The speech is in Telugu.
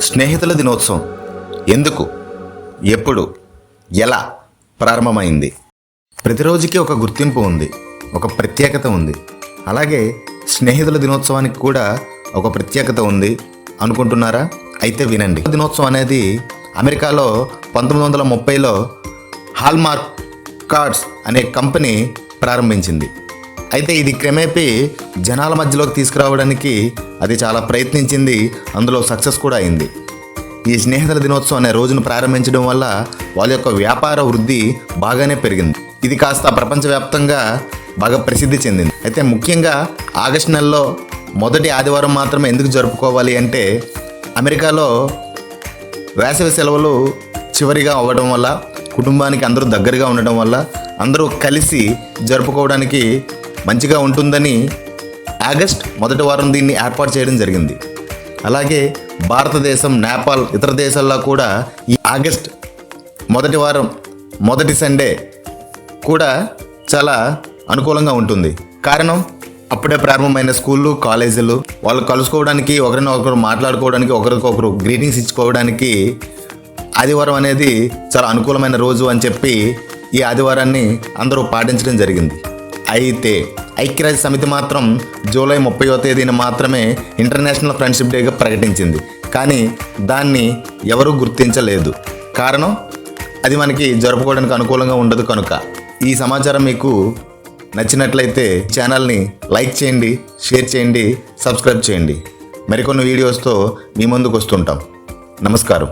స్నేహితుల దినోత్సవం. ఎందుకు? ఎప్పుడు? ఎలా? ప్రారంభమైంది. ప్రతిరోజుకి ఒక గుర్తింపు ఉంది ఒక ప్రత్యేకత ఉంది. అలాగే స్నేహితుల దినోత్సవానికి కూడా ఒక ప్రత్యేకత ఉంది అనుకుంటున్నారా? అయితే వినండి. దినోత్సవం అనేది అమెరికాలో పంతొమ్మిది వందల ముప్పైలో హాల్మార్క్ కార్డ్స్ అనే కంపెనీ ప్రారంభించింది. అయితే ఇది క్రమేపీ జనాల మధ్యలోకి తీసుకురావడానికి అది చాలా ప్రయత్నించింది. అందులో సక్సెస్ కూడా అయింది. ఈ స్నేహితుల దినోత్సవం అనే రోజును ప్రారంభించడం వల్ల వాళ్ళ యొక్క వ్యాపార వృద్ధి బాగానే పెరిగింది. ఇది కాస్త ప్రపంచవ్యాప్తంగా బాగా ప్రసిద్ధి చెందింది. అయితే ముఖ్యంగా ఆగస్టు నెలలో మొదటి ఆదివారం మాత్రమే ఎందుకు జరుపుకోవాలి అంటే అమెరికాలో వేసవి సెలవులు చివరిగా అవ్వడం వల్ల కుటుంబానికి అందరూ దగ్గరగా ఉండడం వల్ల అందరూ కలిసి జరుపుకోవడానికి మంచిగా ఉంటుందని ఆగస్ట్ మొదటి వారం దీన్ని ఏర్పాటు చేయడం జరిగింది. అలాగే భారతదేశం నేపాల్ ఇతర దేశాల్లో కూడా ఈ ఆగస్ట్ మొదటి వారం మొదటి సండే కూడా చాలా అనుకూలంగా ఉంటుంది. కారణం అప్పుడే ప్రారంభమైన స్కూళ్ళు కాలేజీలు వాళ్ళు కలుసుకోవడానికి ఒకరిని ఒకరు మాట్లాడుకోవడానికి ఒకరికొకరు గ్రీటింగ్స్ ఇచ్చుకోవడానికి ఆదివారం అనేది చాలా అనుకూలమైన రోజు అని చెప్పి ఈ ఆదివారాన్ని అందరూ పాటించడం జరిగింది. అయితే ఐక్యరాజ్య సమితి మాత్రం జూలై ముప్పైవ తేదీన మాత్రమే ఇంటర్నేషనల్ ఫ్రెండ్షిప్ డేగా ప్రకటించింది. కానీ దాన్ని ఎవరూ గుర్తించలేదు. కారణం? అది మనకి జరుపుకోవడానికి అనుకూలంగా ఉండదు కనుక. ఈ సమాచారం మీకు నచ్చినట్లయితే ఛానల్ని లైక్ చేయండి షేర్ చేయండి సబ్స్క్రైబ్ చేయండి. మరికొన్ని వీడియోస్తో మీ ముందుకు వస్తుంటాం నమస్కారం.